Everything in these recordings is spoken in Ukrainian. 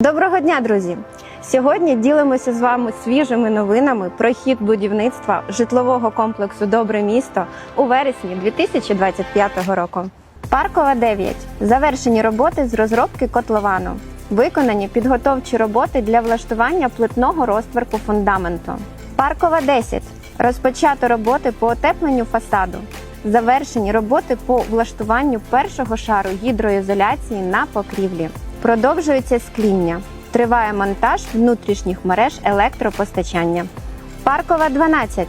Доброго дня, друзі! Сьогодні ділимося з вами свіжими новинами про хід будівництва житлового комплексу Добре місто у вересні 2025 року. Паркова 9. Завершені роботи з розробки котловану. Виконані підготовчі роботи для влаштування плитного розтверку фундаменту. Паркова 10. Розпочато роботи по отепленню фасаду. Завершені роботи по влаштуванню першого шару гідроізоляції на покрівлі. Продовжується скління. Триває монтаж внутрішніх мереж електропостачання. Паркова 12.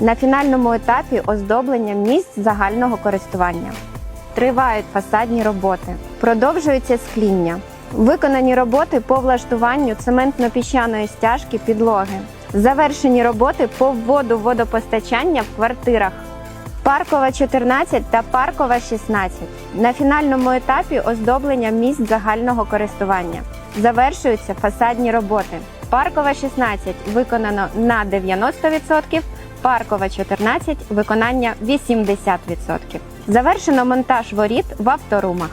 На фінальному етапі оздоблення місць загального користування. Тривають фасадні роботи. Продовжується скління. Виконані роботи по влаштуванню цементно-піщаної стяжки підлоги. Завершені роботи по вводу водопостачання в квартирах. Паркова 14 та Паркова 16. На фінальному етапі оздоблення місць загального користування. Завершуються фасадні роботи. Паркова 16 виконано на 90%, Паркова 14 виконання 80%. Завершено монтаж воріт в авторумах.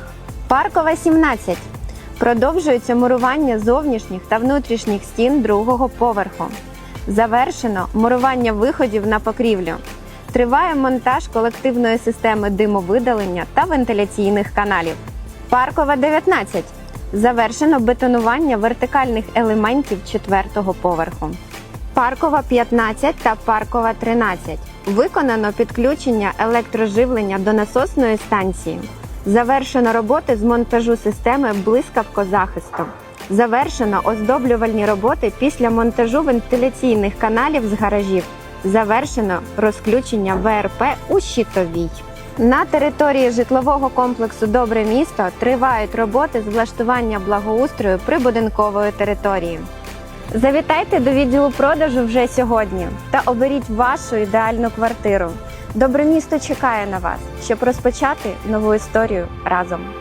Паркова 17. Продовжується мурування зовнішніх та внутрішніх стін другого поверху. Завершено мурування виходів на покрівлю. Триває монтаж колективної системи димовидалення та вентиляційних каналів. Паркова 19. Завершено бетонування вертикальних елементів четвертого поверху. Паркова 15 та Паркова 13. Виконано підключення електроживлення до насосної станції. Завершено роботи з монтажу системи блискавкозахисту. Завершено оздоблювальні роботи після монтажу вентиляційних каналів з гаражів. Завершено розключення ВРП у щитовій. На території житлового комплексу Добре місто тривають роботи з влаштування благоустрою прибудинкової території. Завітайте до відділу продажу вже сьогодні та оберіть вашу ідеальну квартиру. Добре місто чекає на вас, щоб розпочати нову історію разом.